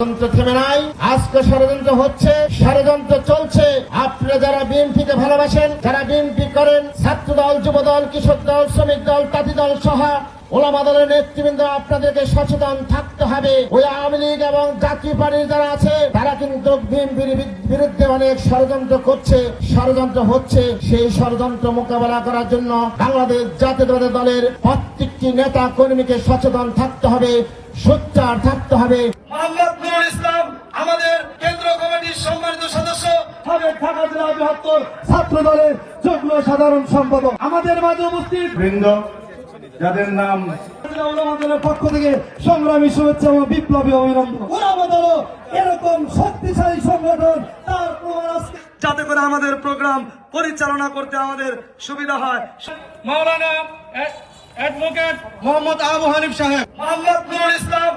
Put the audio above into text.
ষড়যন্ত্র থেমে নাই। আজকে ষড়যন্ত্র হচ্ছে, ষড়যন্ত্র চলছে। আপনারা যারা বিএনপিকে ভালোবাসেন, যারা বিএনপি করেন ছাত্র দল যুব দল কৃষক দল, শ্রমিক দল, তাঁতি দল সহ ওলামা দলের নেতৃবৃন্দ, আপনাদেরকে সচেতন থাকতে হবে। ওই আওয়ামী লীগ এবং জাতীয় পার্টির যারা আছে, তারা কিন্তু বিএনপির বিরুদ্ধে অনেক ষড়যন্ত্র করছে। ষড়যন্ত্র হচ্ছে সেই ষড়যন্ত্র মোকাবেলা করার জন্য বাংলাদেশ জাতীয়তাবাদী দলের প্রত্যেকটি নেতা কর্মীকে সচেতন থাকতে হবে, সোচ্চার থাকতে হবে। মোহাম্মদ নুরুল ইসলাম আমাদের কেন্দ্র কমিটির সম্মানিত সদস্য সাবেক ঢাকা জেলা বৃহত্তর ছাত্র দলের যুগ্ম সাধারণ সম্পাদক আমাদের মাঝে উপস্থিত বৃন্দ যাদের নাম পক্ষ থেকে সংগ্রামী শুভেচ্ছা এবং বিপ্লবী অভিনন্দন। এরকম শক্তিশালী সংগঠন তার প্রমাণ আজকে যাতে করে আমাদের প্রোগ্রাম পরিচালনা করতে আমাদের সুবিধা হয়। মাওলানা অ্যাডভোকেট মোহাম্মদ আবু হানিফ সাহেব। মোহাম্মদ নুরুল ইসলাম